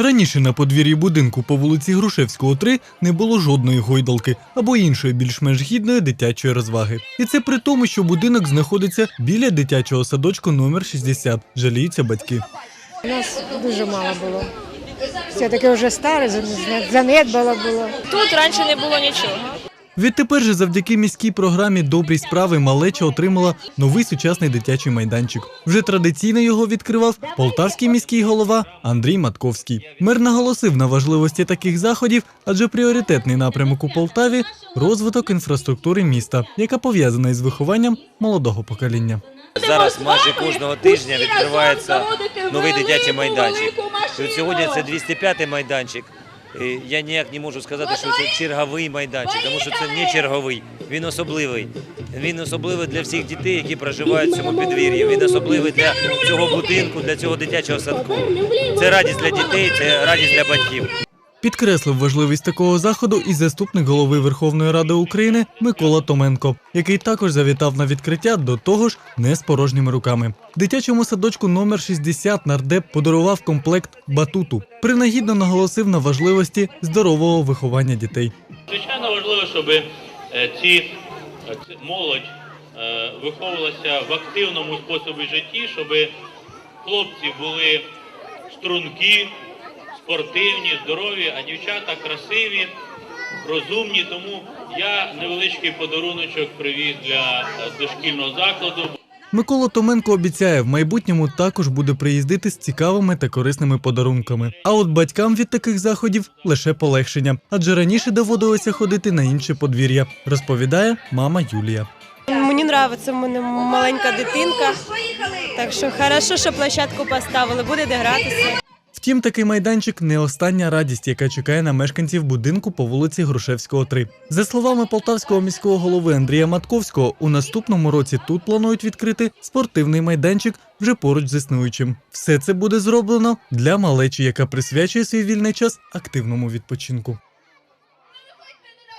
Раніше на подвір'ї будинку по вулиці Грушевського 3 не було жодної гойдалки або іншої більш-менш гідної дитячої розваги. І це при тому, що будинок знаходиться біля дитячого садочку номер 60, жаліються батьки. У нас дуже мало було. Все таке вже старе, занедбало було. Тут раніше не було нічого. Відтепер же завдяки міській програмі Добрі справи малеча отримала новий сучасний дитячий майданчик. Вже традиційно його відкривав полтавський міський голова Андрій Матковський. Мер наголосив на важливості таких заходів, адже пріоритетний напрямок у Полтаві розвиток інфраструктури міста, яка пов'язана із вихованням молодого покоління. Зараз майже кожного тижня відкривається новий дитячий майданчик. Сьогодні це 205-й майданчик. Я ніяк не можу сказати, що це черговий майданчик, тому що це не черговий. Він особливий. Він особливий для всіх дітей, які проживають в цьому підвір'ї. Він особливий для цього будинку, для цього дитячого садку. Це радість для дітей, це радість для батьків. Підкреслив важливість такого заходу і заступник голови Верховної Ради України Микола Томенко, який також завітав на відкриття до того ж не з порожніми руками. Дитячому садочку номер 60 нардеп подарував комплект батуту. Принагідно наголосив на важливості здорового виховання дітей. Звичайно важливо, щоб е, ці е, молодь е, виховувалася в активному способі житті, щоб хлопці були стрункі, спортивні, здорові, а дівчата красиві, розумні. Тому я невеличкий подаруночок привіз для е, дошкільного закладу. Микола Томенко обіцяє, в майбутньому також буде приїздити з цікавими та корисними подарунками. А от батькам від таких заходів лише полегшення, адже раніше доводилося ходити на інше подвір'я, розповідає мама Юлія. Мені подобається, в мене маленька дитинка. Так що хорошо, що площадку поставили, буде де гратися. Втім, такий майданчик не остання радість, яка чекає на мешканців будинку по вулиці Грушевського 3. За словами полтавського міського голови Андрія Матковського, у наступному році тут планують відкрити спортивний майданчик вже поруч з існуючим. Все це буде зроблено для малечі, яка присвячує свій вільний час активному відпочинку.